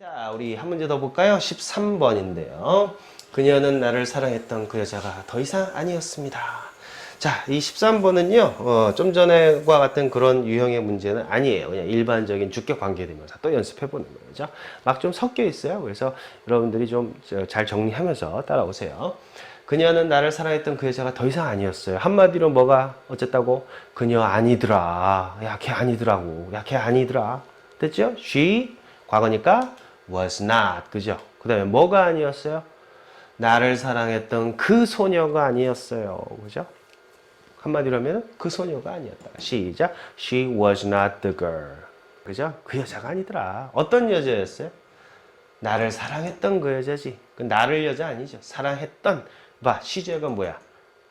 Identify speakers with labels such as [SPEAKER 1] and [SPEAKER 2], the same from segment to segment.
[SPEAKER 1] 자, 우리 한 문제 더 볼까요? 13번인데요. 그녀는 나를 사랑했던 그 여자가 더 이상 아니었습니다. 자, 이 13번은요, 어, 좀 전에와 같은 그런 유형의 문제는 아니에요. 그냥 일반적인 주격 관계대명사 또 연습해보는 거죠. 막 좀 섞여 있어요. 그래서 여러분들이 좀 잘 정리하면서 따라오세요. 그녀는 나를 사랑했던 그 여자가 더 이상 아니었어요. 한마디로 뭐가 어쨌다고? 그녀 아니더라. 야, 걔 아니더라고. 야, 걔 아니더라. 됐죠? She, 과거니까 was not. 그죠? 그 다음에 뭐가 아니었어요? 나를 사랑했던 그 소녀가 아니었어요. 그죠? 한마디로 하면 그 소녀가 아니었다. 시작. She was not the girl. 그죠? 그 여자가 아니더라. 어떤 여자였어요? 나를 사랑했던 그 여자지. 그 나를 여자 아니죠. 사랑했던. 봐, 시제가 뭐야?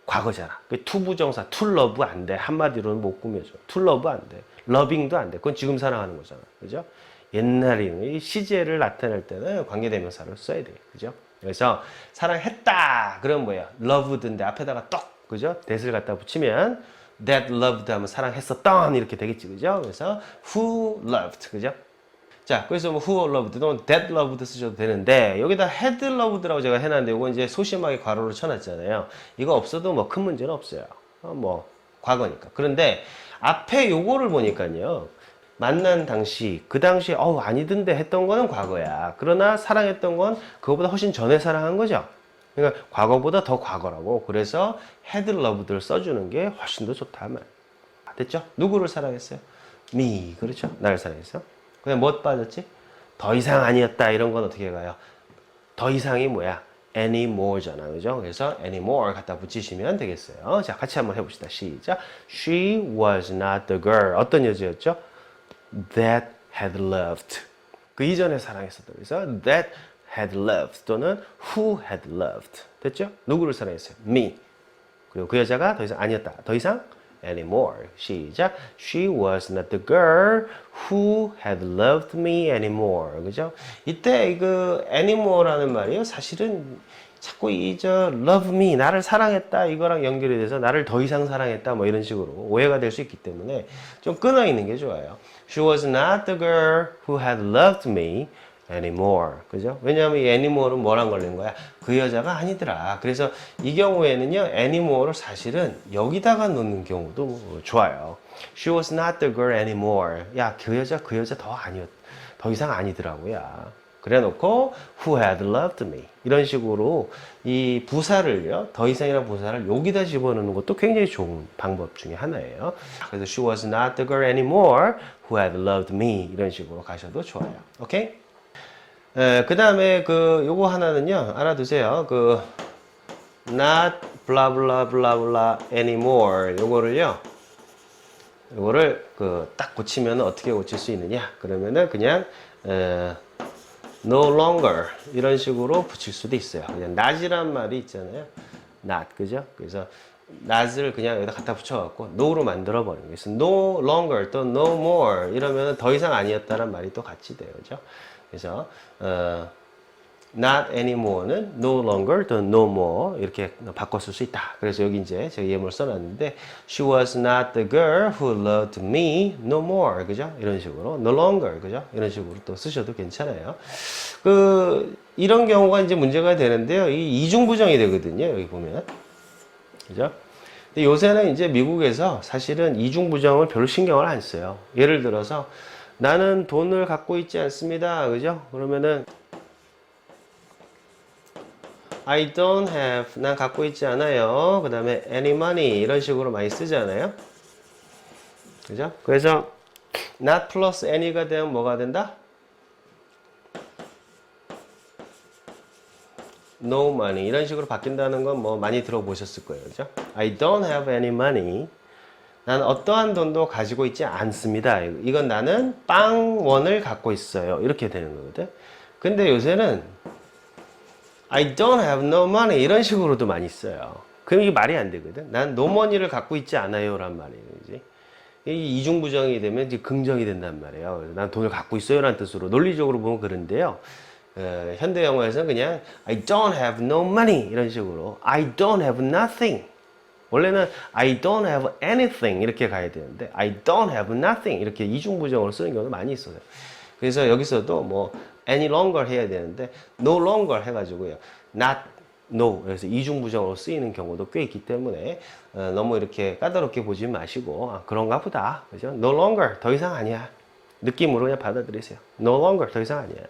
[SPEAKER 1] 과거잖아. 그 투부정사, 툴러브 안 돼. 한마디로는 못 꾸며줘. 툴러브 안 돼. 러빙도 안 돼. 그건 지금 사랑하는 거잖아. 그죠? 옛날에는 이 시제를 나타낼 때는 관계대명사를 써야 돼. 그죠? 그래서 사랑했다. 그럼 뭐야? loved인데 앞에다가 떡. 그죠? that을 갖다 붙이면 that loved 하면 사랑했었던 이렇게 되겠지. 그죠? 그래서 who loved. 그죠? 자, 그래서 뭐 who loved 또는 that loved 쓰셔도 되는데 여기다 had loved라고 제가 해놨는데 이거 이제 소심하게 괄호를 쳐놨잖아요. 이거 없어도 뭐 큰 문제는 없어요. 어, 뭐 과거니까. 그런데 앞에 요거를 보니까요. 만난 당시, 그 당시에 어우 아니던데 했던 거는 과거야. 그러나 사랑했던 건 그거보다 훨씬 전에 사랑한 거죠. 그러니까 과거보다 더 과거라고. 그래서 had loved를 써주는 게 훨씬 더 좋다 말. 됐죠? 누구를 사랑했어요? me. 그렇죠? 나를 사랑했어. 그냥 뭐 빠졌지? 더 이상 아니었다 이런 건 어떻게 가요? 더 이상이 뭐야? anymore잖아. 그죠? 그래서 anymore 갖다 붙이시면 되겠어요. 자, 같이 한번 해봅시다. 시작. She was not the girl. 어떤 여자였죠? That had loved. 그 이전에 사랑했었다. 그래서 that had loved 또는 who had loved. 됐죠? 누구를 사랑했어요? me. 그리고 그 여자가 더 이상 아니었다. 더 이상 anymore. 시작. She was not the girl who had loved me anymore. 그죠? 이때 그 anymore라는 말이요. 사실은 자꾸 이 저 love me 나를 사랑했다 이거랑 연결이 돼서 나를 더 이상 사랑했다 뭐 이런 식으로 오해가 될 수 있기 때문에 좀 끊어 있는 게 좋아요. She was not the girl who had loved me anymore. 그죠? 왜냐하면 이 anymore는 뭐랑 걸린 거야? 그 여자가 아니더라. 그래서 이 경우에는요, anymore를 사실은 여기다가 놓는 경우도 좋아요. She was not the girl anymore. 야, 그 여자, 그 여자 더 아니었, 더 이상 아니더라고요. 그래 놓고, who had loved me. 이런 식으로 이 부사를요, 더 이상이라는 부사를 여기다 집어넣는 것도 굉장히 좋은 방법 중에 하나예요. 그래서 she was not the girl anymore who had loved me. 이런 식으로 가셔도 좋아요. 오케이? 그 다음에 그 요거 하나는요 알아두세요 그 not blah blah blah blah anymore 요거를요 요거를 그 딱 고치면 어떻게 고칠 수 있느냐 그러면은 그냥 에, no longer 이런 식으로 붙일 수도 있어요. 그냥 not이란 말이 있잖아요. not 그죠? 그래서 not을 그냥 여기다 갖다 붙여갖고 no로 만들어 버리는 거예요. 그래서 no longer 또 no more 이러면 더 이상 아니었다는 말이 또 같이 돼요. 그죠? 그래서 어, not anymore는 no longer 또 no more 이렇게 바꿨을 수 있다. 그래서 여기 이제 제가 예문을 써놨는데 she was not the girl who loved me no more 그죠? 이런 식으로 no longer 그죠? 이런 식으로 또 쓰셔도 괜찮아요. 그 이런 경우가 이제 문제가 되는데요. 이 이중부정이 되거든요. 여기 보면 그죠? 근데 요새는 이제 미국에서 사실은 이중부정을 별로 신경을 안 써요. 예를 들어서 나는 돈을 갖고 있지 않습니다. 그죠? 그러면은 I don't have 난 갖고 있지 않아요. 그 다음에 any money 이런 식으로 많이 쓰잖아요. 그죠? 그래서 not plus any가 되면 뭐가 된다? no money 이런 식으로 바뀐다는 건 뭐 많이 들어보셨을 거예요. 그죠? I don't have any money 나는 어떠한 돈도 가지고 있지 않습니다. 이건 나는 빵 원을 갖고 있어요. 이렇게 되는 거거든. 근데 요새는 I don't have no money 이런 식으로도 많이 써요. 그럼 이게 말이 안 되거든. 난 no money를 갖고 있지 않아요란 말이지. 이 이중 부정이 되면 이제 긍정이 된단 말이에요. 난 돈을 갖고 있어요라는 뜻으로 논리적으로 보면 그런데요. 어, 현대 영어에서는 그냥 I don't have no money 이런 식으로 I don't have nothing 원래는 I don't have anything 이렇게 가야 되는데 I don't have nothing 이렇게 이중부정으로 쓰는 경우도 많이 있어요. 그래서 여기서도 뭐 any longer 해야 되는데 no longer 해가지고요. not no 그래서 이중부정으로 쓰이는 경우도 꽤 있기 때문에 어, 너무 이렇게 까다롭게 보지 마시고 아, 그런가 보다 그죠? no longer 더 이상 아니야 느낌으로 그냥 받아들이세요. no longer 더 이상 아니야.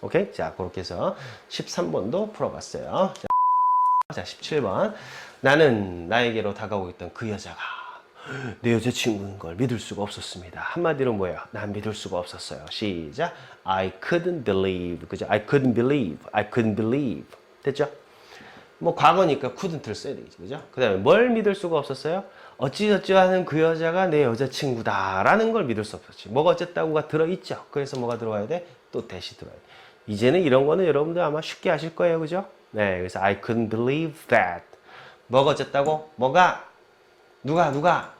[SPEAKER 1] 오케이 자 그렇게 해서 13번도 풀어봤어요. 자, 자 17번 나는 나에게로 다가오고 있던 그 여자가 내 여자친구인 걸 믿을 수가 없었습니다. 한마디로 뭐예요? 난 믿을 수가 없었어요. 시작. I couldn't believe. 그죠? I couldn't believe. I couldn't believe. 됐죠? 뭐 과거니까 couldn't를 써야 되겠죠. 그죠? 그 다음에 뭘 믿을 수가 없었어요? 어찌저찌 하는 그 여자가 내 여자친구다라는 걸 믿을 수 없었지. 뭐가 어쨌다고가 들어있죠. 그래서 뭐가 들어와야 돼? 또 대시 들어야 돼. 이제는 이런 거는 여러분들 아마 쉽게 아실 거예요. 그죠? 네. 그래서 I couldn't believe that. 뭐가 어쨌다고? 뭐가? 누가? 누가?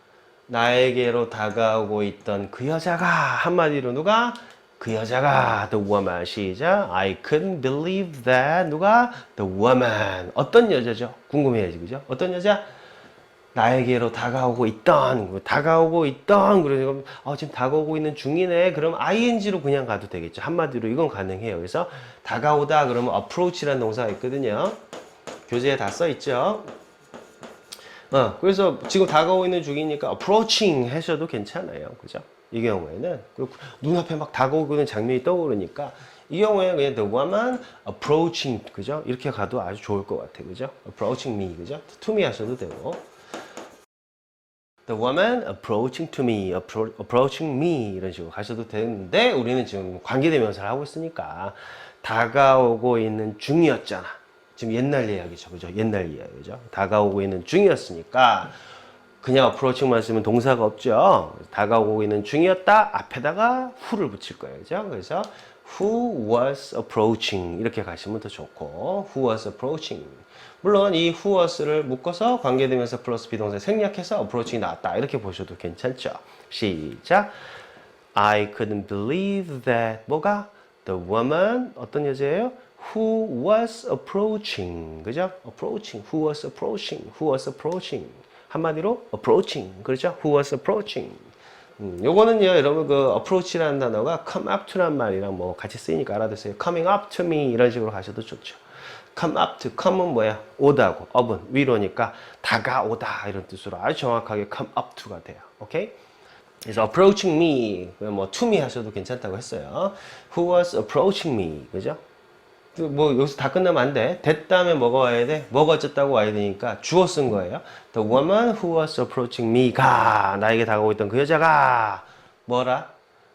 [SPEAKER 1] 나에게로 다가오고 있던 그 여자가 한마디로 누가? 그 여자가 the woman 시작 I couldn't believe that 누가? the woman 어떤 여자죠? 궁금해야지 그죠? 어떤 여자? 나에게로 다가오고 있던 다가오고 있던 그래서 어, 지금 다가오고 있는 중이네 그럼 ing로 그냥 가도 되겠죠 한마디로 이건 가능해요 그래서 다가오다 그러면 approach라는 동사가 있거든요 교재에 다 써 있죠 어, 그래서 지금 다가오고 있는 중이니까 approaching 하셔도 괜찮아요. 그죠? 이 경우에는. 눈앞에 막 다가오고 있는 장면이 떠오르니까 이 경우에는 그냥 the woman approaching, 그죠? 이렇게 가도 아주 좋을 것 같아요. 그죠? approaching me, 그죠? to me 하셔도 되고. The woman approaching to me, appro- approaching me 이런 식으로 가셔도 되는데 우리는 지금 관계대명사를 하고 있으니까 다가오고 있는 중이었잖아. 지금 옛날 이야기죠, 그죠? 옛날 이야기죠. 다가오고 있는 중이었으니까 그냥 approaching만 쓰면 동사가 없죠. 다가오고 있는 중이었다 앞에다가 who를 붙일 거예요, 그죠? 그래서 who was approaching 이렇게 가시면 더 좋고 who was approaching 물론 이 who was를 묶어서 관계대명사 플러스 비동사 생략해서 approaching이 나왔다 이렇게 보셔도 괜찮죠. 시작. I couldn't believe that 뭐가 the woman 어떤 여자예요? Who was approaching 그죠? approaching who was approaching who was approaching 한마디로 approaching 그렇죠? who was approaching 음, 요거는요 여러분 그 approach라는 단어가 come up to란 말이랑 뭐 같이 쓰이니까 알아두세요 coming up to me 이런 식으로 가셔도 좋죠 come up to come은 뭐야 오다고 up은 위로니까 다가오다 이런 뜻으로 아주 정확하게 come up to가 돼요 오케이 그래서 approaching me 뭐 to me 하셔도 괜찮다고 했어요 who was approaching me 그죠 그 뭐 여기서 다 끝나면 안 돼. 됐다음에 뭐가 와야 돼? 뭐가 어쨌다고 와야 되니까 주어 쓴 거예요. The woman who was approaching me가 나에게 다가오고 있던 그 여자가 뭐라?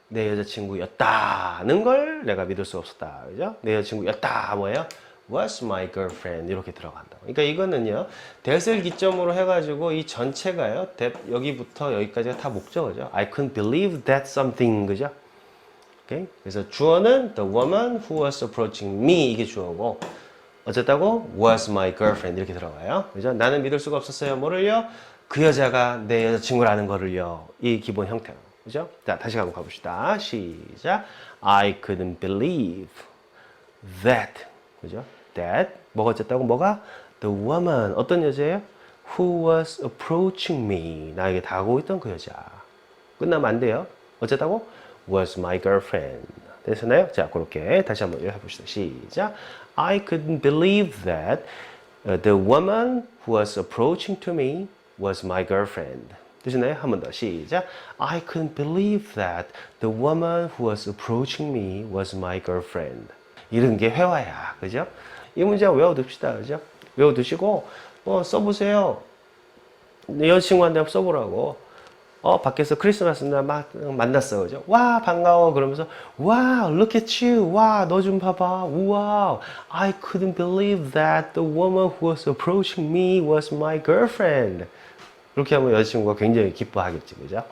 [SPEAKER 1] 내 여자친구였다는 걸 내가 믿을 수 없었다. 그죠? 내 여자친구였다. 뭐예요? was my girlfriend 이렇게 들어간다. 그러니까 이거는요. that을 기점으로 해가지고 이 전체가요. 여기부터 여기까지가 다 목적어죠. I couldn't believe that something 그죠? 오케이? 그래서 주어는 the woman who was approaching me 이게 주어고 어쨌다고 was my girlfriend 이렇게 들어가요. 그죠? 나는 믿을 수가 없었어요. 뭐를요? 그 여자가 내 여자친구라는 거를요. 이 기본 형태로. 그죠? 자, 다시 한번 가봅시다. 시작. I couldn't believe that. 그죠? that. 뭐가 어쨌다고? 뭐가? The woman. 어떤 여자예요? Who was approaching me. 나에게 다가오고 있던 그 여자. 끝나면 안 돼요. 어쨌다고? was my girlfriend. 됐나요? 자, 그렇게 다시 한번 해봅시다. 시작. I couldn't believe that uh, the woman who was approaching to me was my girlfriend. 되시나요? 한 번 더 시작. I couldn't believe that the woman who was approaching me was my girlfriend. 이런 게 회화야, 그죠? 이 문제 외워둡시다, 그죠? 외워두시고 어, 써보세요. 내 여자친구한테 한번 써보라고. 어, 밖에서 크리스마스 날 막 만났어. 그죠? 와, 반가워. 그러면서, 와, look at you. 와, 너 좀 봐봐. 우와. I couldn't believe that the woman who was approaching me was my girlfriend. 그렇게 하면 여자친구가 굉장히 기뻐하겠지. 그죠?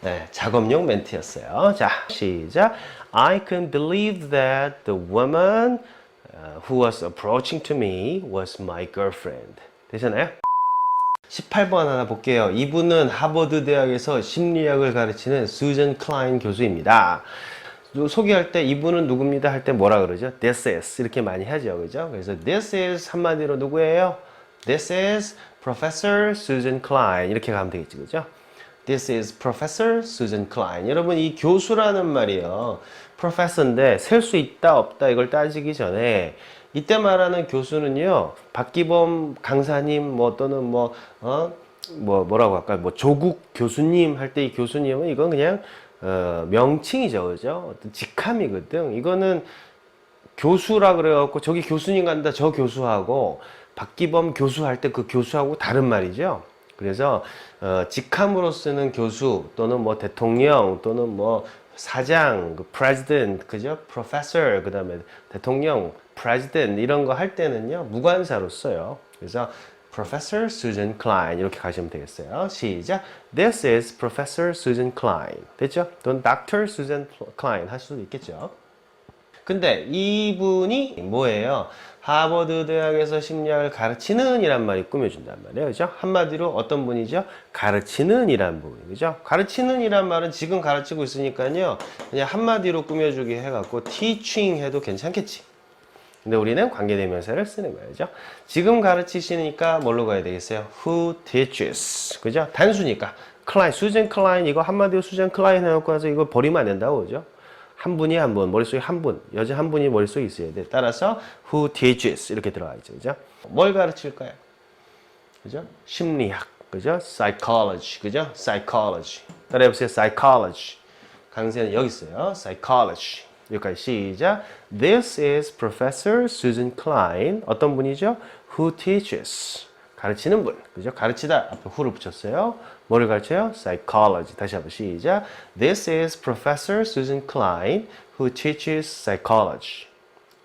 [SPEAKER 1] 네, 작업용 멘트였어요. 자, 시작. I couldn't believe that the woman uh, who was approaching to me was my girlfriend. 되셨나요? 18번 하나 볼게요. 이분은 하버드 대학에서 심리학을 가르치는 수전 클라인 교수입니다. 소개할 때 이분은 누굽니다 할 때 뭐라 그러죠? This is 이렇게 많이 하죠, 그죠? 그래서 This is 한마디로 누구예요? This is Professor Susan Klein 이렇게 가면 되겠지, 그죠? This is Professor Susan Klein. 여러분 이 교수라는 말이요. Professor인데 셀 수 있다 없다 이걸 따지기 전에 이때 말하는 교수는요. 박기범 강사님 뭐 또는 뭐 어? 뭐 뭐라고 할까요? 뭐 조국 교수님 할 때 이 교수님은 이건 그냥 어, 명칭이죠, 그죠? 어떤 직함이거든. 이거는 교수라 그래갖고 저기 교수님 간다 저 교수하고 박기범 교수 할 때 그 교수하고 다른 말이죠. 그래서 어, 직함으로 쓰는 교수 또는 뭐 대통령 또는 뭐 사장, 그 president, 그죠? professor, 그 다음에 대통령, president 이런 거 할 때는요 무관사로 써요. 그래서 Professor Susan Klein 이렇게 가시면 되겠어요. 시작. This is Professor Susan Klein. 됐죠? 또는 Dr. Susan Klein 할 수도 있겠죠. 근데 이분이 뭐예요? 하버드 대학에서 심리학을 가르치는 이란 말이 꾸며준단 말이에요. 그죠? 한마디로 어떤 분이죠? 가르치는 이란 부분. 그죠? 가르치는 이란 말은 지금 가르치고 있으니까요. 그냥 한마디로 꾸며주기 해갖고 teaching 해도 괜찮겠지. 근데 우리는 관계대명사를 쓰는 거죠. 지금 가르치시니까 뭘로 가야 되겠어요? Who teaches. 그죠? 단수니까. 클라인, 수젠 클라인, 이거 한마디로 수젠 클라인 해놓고 해서 이거 버리면 안 된다고, 그죠? 한 분이 한 분, 머릿속에 한 분, 여자 한 분이 머릿속에 있어야 돼. 따라서 who teaches 이렇게 들어가 있죠. 그죠? 뭘 가르칠까요? 그죠? 심리학, 그죠? psychology, 그죠? psychology. 따라해보세요. psychology. 강세는 여기 있어요. psychology. 여기까지 시작. This is Professor Susan Klein. 어떤 분이죠? Who teaches. 가르치는 분. 그죠? 가르치다. 앞에 who를 붙였어요. 뭐를 가르쳐요? Psychology. 다시 한번 시작. This is Professor Susan Klein who teaches psychology.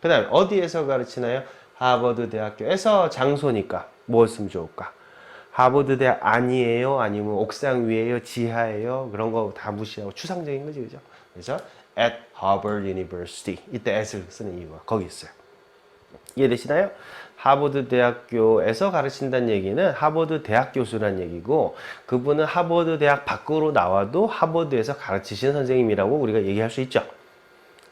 [SPEAKER 1] 그 다음에 어디에서 가르치나요? 하버드 대학교에서 장소니까 뭐 쓰면 좋을까? 하버드 대학 아니에요? 아니면 옥상 위에요? 지하에요? 그런 거 다 무시하고 추상적인 거지, 그죠? 그래서 at Harvard University. 이때 at을 쓰는 이유가 거기 있어요. 이해되시나요? 하버드 대학교에서 가르친다는 얘기는 하버드 대학 교수란 얘기고 그분은 하버드 대학 밖으로 나와도 하버드에서 가르치신 선생님이라고 우리가 얘기할 수 있죠.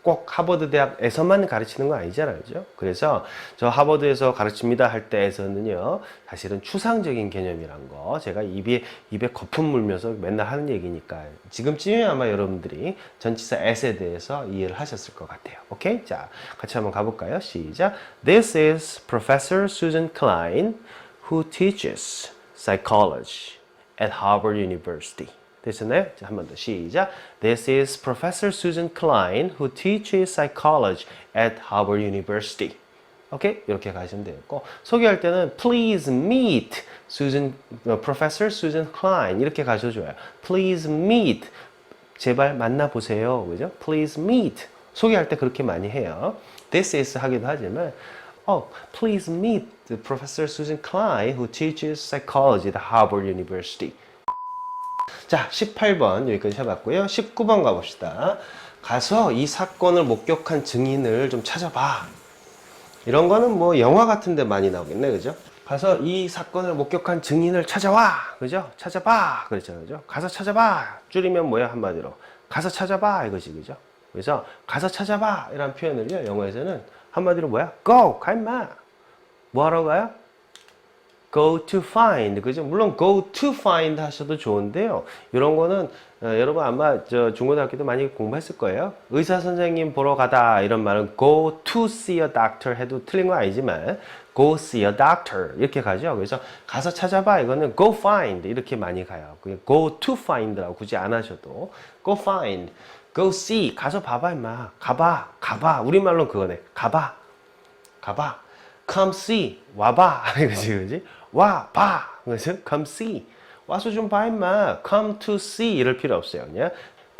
[SPEAKER 1] 꼭 하버드 대학에서만 가르치는 건 아니잖아요. 그죠? 그래서 저 하버드에서 가르칩니다 할 때에서는요. 사실은 추상적인 개념이란 거 제가 입에 입에 거품 물면서 맨날 하는 얘기니까 지금쯤에 아마 여러분들이 전치사 as에 대해서 이해를 하셨을 것 같아요. 오케이? 자, 같이 한번 가 볼까요? 시작. This is Professor Susan Klein who teaches psychology at Harvard University. 자, 한번 더 시작. This is Professor Susan Klein who teaches psychology at Harvard University. 오케이? 이렇게 가시면 되겠고 소개할 때는 please meet Susan, 어, Professor Susan Klein 이렇게 가셔줘요. Please meet 제발 만나보세요. 그죠? Please meet 소개할 때 그렇게 많이 해요. This is 하기도 하지만 Oh, please meet Professor Susan Klein who teaches psychology at Harvard University. 자, 18번 여기까지 해봤고요. 19번 가봅시다. 가서 이 사건을 목격한 증인을 좀 찾아봐. 이런 거는 뭐 영화 같은 데 많이 나오겠네, 그죠? 가서 이 사건을 목격한 증인을 찾아와, 그죠? 찾아봐, 그랬잖아요, 그죠? 가서 찾아봐. 줄이면 뭐야, 한마디로. 가서 찾아봐, 이거지, 그죠? 그래서 가서 찾아봐, 이런 표현을요, 영어에서는 한마디로 뭐야? go, 가 임마. 뭐 하러 가요? Go to find 그죠? 물론 go to find 하셔도 좋은데요. 이런 거는 어, 여러분 아마 저 중고등학교도 많이 공부했을 거예요. 의사 선생님 보러 가다 이런 말은 go to see a doctor 해도 틀린 건 아니지만 go see a doctor 이렇게 가죠. 그래서 가서 찾아봐 이거는 go find 이렇게 많이 가요. go to find라고 굳이 안 하셔도 go find, go see 가서 봐봐 임마. 가봐, 가봐. 우리말로 그거네. 가봐, 가봐. come see 와봐 이거지 그지 와 봐. 그래서 come see. 와서 좀 봐 임마. Come to see 이럴 필요 없어요 그냥.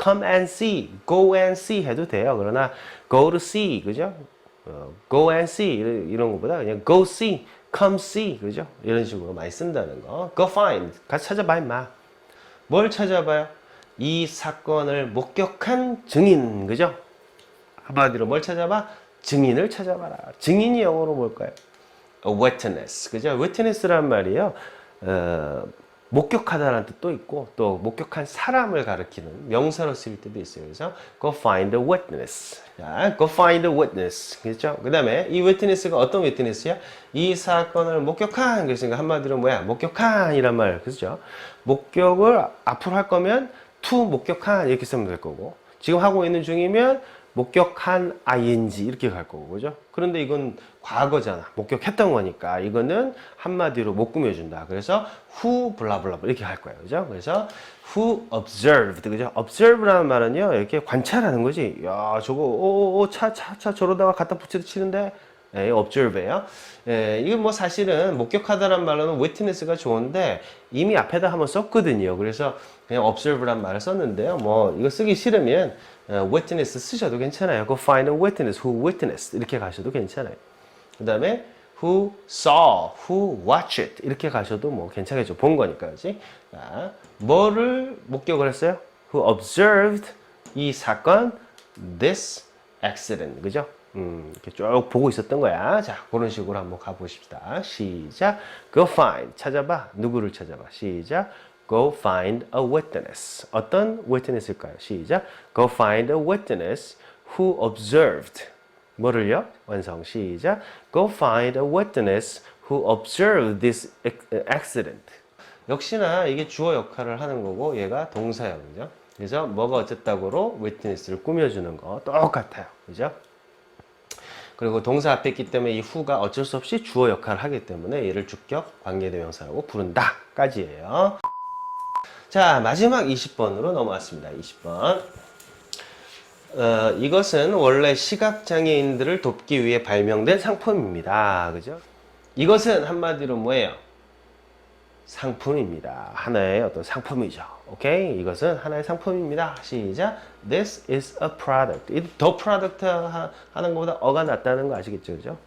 [SPEAKER 1] Come and see. Go and see 해도 돼요. 그러나 go to see 그죠? 어, go and see 이런, 것보다 그냥 go see come see 그죠? 이런 식으로 많이 쓴다는 거. Go find. 가서 찾아봐 임마. 뭘 찾아봐요? 이 사건을 목격한 증인 그죠? 한마디로 뭘 찾아봐? 증인을 찾아봐라. 증인이 영어로 뭘까요? A witness. 그죠? witness란 말이요. 어, 목격하다라는 뜻도 있고 또 목격한 사람을 가리키는 명사로 쓰일 때도 있어요. 그래서 go find a witness. 자, go find a witness. 그렇죠? 그다음에 이 witness가 어떤 witness야? 이 사건을 목격한 그랬으니까 한마디로 뭐야? 목격한이란 말. 그렇죠? 목격을 앞으로 할 거면 to 목격한 이렇게 쓰면 될 거고 지금 하고 있는 중이면 목격한 ing 이렇게 갈 거고 그죠? 그런데 이건 과거잖아. 목격했던 거니까 이거는 한마디로 못 꾸며준다. 그래서 who 블라블라 이렇게 할 거예요. 그죠? 그래서 who observed 그죠? observe라는 말은요 이렇게 관찰하는 거지. 야 저거 오차차 차 저러다가 갖다 붙여 치는데 예, observe예요. 예, 이게 뭐 사실은 목격하다란 말로는 witness가 좋은데 이미 앞에다 한번 썼거든요. 그래서 그냥 observe란 말을 썼는데요. 뭐 이거 쓰기 싫으면 어, witness 쓰셔도 괜찮아요. Go find a witness who witnessed 이렇게 가셔도 괜찮아요. 그 다음에 who saw, who watched 이렇게 가셔도 뭐 괜찮겠죠. 본 거니까, 그지? 자, 뭐를 목격을 했어요? Who observed 이 사건, this accident, 그죠? 음, 이렇게 쭉 보고 있었던 거야. 자, 그런 식으로 한번 가보십시다. 시작. Go find. 찾아봐. 누구를 찾아봐. 시작. Go find a witness. 어떤 witness일까요? 시작. Go find a witness who observed. 뭐를요? 완성. 시작. Go find a witness who observed this accident. 역시나 이게 주어 역할을 하는 거고 얘가 동사예요. 그죠? 그래서 뭐가 어쨌다고로 witness를 꾸며주는 거 똑같아요. 그죠? 그리고 동사 앞에 있기 때문에 이 who가 어쩔 수 없이 주어 역할을 하기 때문에 얘를 주격 관계대명사라고 부른다 까지예요. 자 마지막 20번으로 넘어왔습니다. 20번. 어, 이것은 원래 시각장애인들을 돕기 위해 발명된 상품입니다. 그죠? 이것은 한마디로 뭐예요? 상품입니다. 하나의 어떤 상품이죠. 오케이? 이것은 하나의 상품입니다. 시작. This is a product. 이더 프로덕트 하는 것보다 어가 낫다는 거 아시겠죠? 그죠?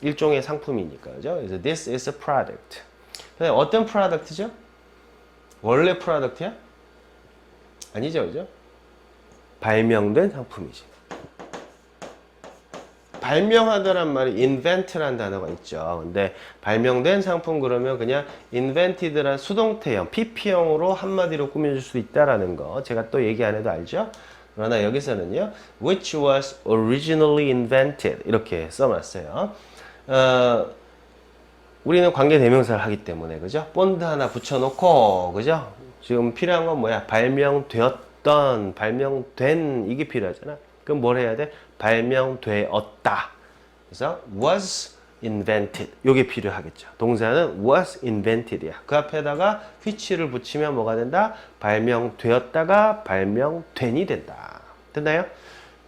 [SPEAKER 1] 일종의 상품이니까. 그죠? 그래서 this is a product. 어떤 프로덕트죠? 원래 프로덕트야? 아니죠. 그죠? 발명된 상품이지. 발명하다란 말이 invent란 단어가 있죠. 근데 발명된 상품 그러면 그냥 invented란 수동태형, pp형으로 한마디로 꾸며줄 수 있다라는 거 제가 또 얘기 안 해도 알죠? 그러나 여기서는요, which was originally invented 이렇게 써놨어요. 어, 우리는 관계 대명사를 하기 때문에 그죠? 본드 하나 붙여놓고 그죠? 지금 필요한 건 뭐야? 발명되었던, 발명된 이게 필요하잖아. 그럼 뭘 해야 돼? 발명되었다. 그래서 was invented. 요게 필요하겠죠. 동사는 was invented이야. 그 앞에다가 which를 붙이면 뭐가 된다? 발명되었다가 발명된이 된다. 됐나요?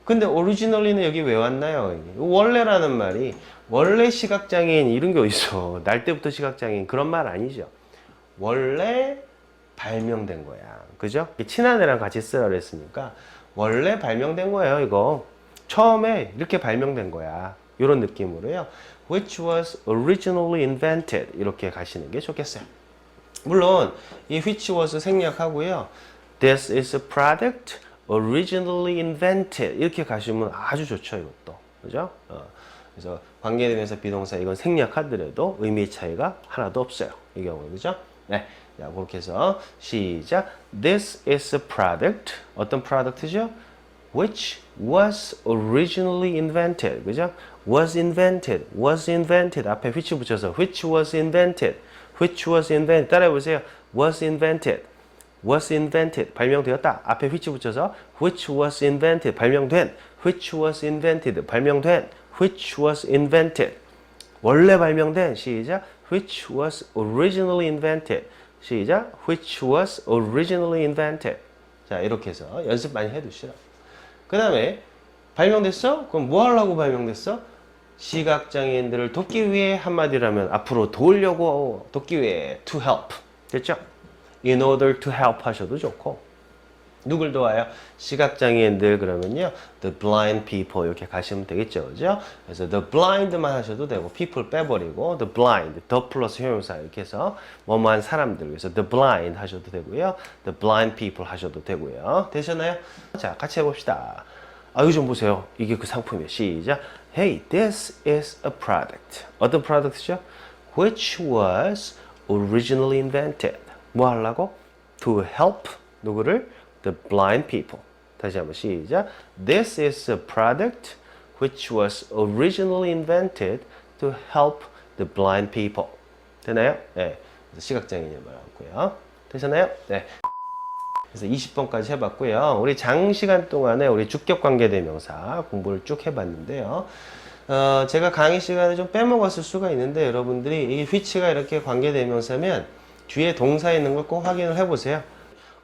[SPEAKER 1] 근데 originally는 여기 왜 왔나요? 원래라는 말이 원래 시각장애인 이런 게 어딨어. 날 때부터 시각장애인 그런 말 아니죠. 원래 발명된 거야. 그죠? 친한 애랑 같이 쓰라 그랬으니까 원래 발명된 거예요, 이거. 처음에 이렇게 발명된 거야. 이런 느낌으로요. Which was originally invented. 이렇게 가시는 게 좋겠어요. 물론, 이 which was 생략하고요. This is a product originally invented. 이렇게 가시면 아주 좋죠, 이것도. 그죠? 어. 그래서 관계대명사 비동사 이건 생략하더라도 의미 차이가 하나도 없어요. 이 경우는. 그죠? 네. 자, 그렇게 해서 시작. This is a product. 어떤 프로덕트죠? Which was originally invented. 그죠? Was invented. Was invented. 앞에 which 붙여서 which was invented. Which was invented. 따라해 보세요. Was invented. Was invented. 발명되었다. 앞에 which 붙여서 which was invented. 발명된. Which was invented. 발명된. Which was invented. 원래 발명된 시작. Which was originally invented. 시작. Which was originally invented. 자, 이렇게 해서 연습 많이 해 두시라. 그 다음에 발명됐어? 그럼 뭐 하려고 발명됐어? 시각장애인들을 돕기 위해 한마디라면 앞으로 도우려고 돕기 위해 to help. 됐죠? In order to help 하셔도 좋고 누굴 도와요? 시각장애인들 그러면요 the blind people 이렇게 가시면 되겠죠 그죠? 그래서 the blind만 하셔도 되고 people 빼버리고 the blind the 플러스 형용사 이렇게 해서 뭐뭐한 사람들 그래서 the blind 하셔도 되고요 the blind people 하셔도 되고요 되셨나요? 자 같이 해봅시다 아 이거 좀 보세요 이게 그 상품이에요 시작 Hey this is a product 어떤 프로덕트죠? which was originally invented 뭐 하려고? To help 누구를? The blind people. 다시 한번 시작. This is a product which was originally invented to help the blind people. 되나요? 네. 그래서 시각장애인을 말하고요. 되셨나요? 네. 그래서 20번까지 해봤고요. 우리 장시간 동안에 우리 주격 관계대명사 공부를 쭉 해봤는데요. 어, 제가 강의 시간에 좀 빼먹었을 수가 있는데 여러분들이 이 which가 이렇게 관계대명사면 뒤에 동사 있는 걸 꼭 확인을 해보세요.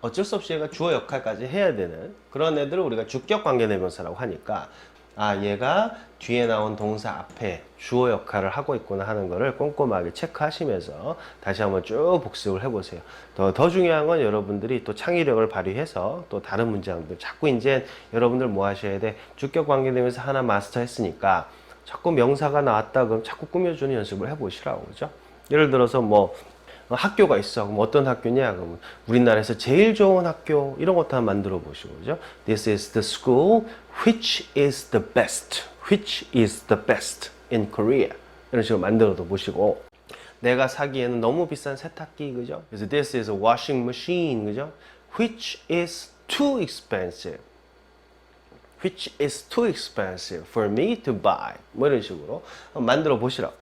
[SPEAKER 1] 어쩔 수 없이 얘가 주어 역할까지 해야 되는 그런 애들을 우리가 주격 관계대명사라고 하니까 아 얘가 뒤에 나온 동사 앞에 주어 역할을 하고 있구나 하는 거를 꼼꼼하게 체크하시면서 다시 한번 쭉 복습을 해보세요. 더, 더 중요한 건 여러분들이 또 창의력을 발휘해서 또 다른 문장들 자꾸 이제 여러분들 뭐 하셔야 돼 주격 관계대명사 하나 마스터했으니까 자꾸 명사가 나왔다 그럼 자꾸 꾸며주는 연습을 해보시라고 그죠? 예를 들어서 뭐 어, 학교가 있어. 그럼 어떤 학교냐? 그러면 우리나라에서 제일 좋은 학교 이런 것도 한번 만들어 보시고 그죠? This is the school which is the best. Which is the best in Korea. 이런 식으로 만들어도 보시고 내가 사기에는 너무 비싼 세탁기 그죠? 그래서 this is a washing machine 그죠? Which is too expensive. Which is too expensive for me to buy. 뭐 이런 식으로 만들어 보시라고.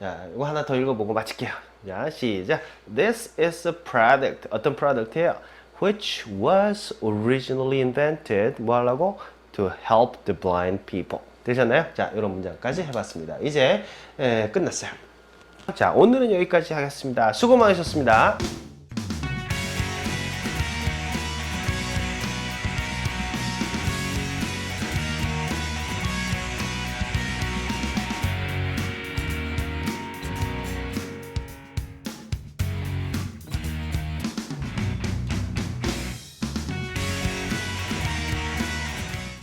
[SPEAKER 1] 자, 이거 하나 더 읽어보고 마칠게요. 자, 시작. This is a product. 어떤 프로덕트예요? Which was originally invented. 뭐 하려고? To help the blind people. 되셨나요? 자, 이런 문장까지 해봤습니다. 이제 에, 끝났어요. 자, 오늘은 여기까지 하겠습니다. 수고 많으셨습니다.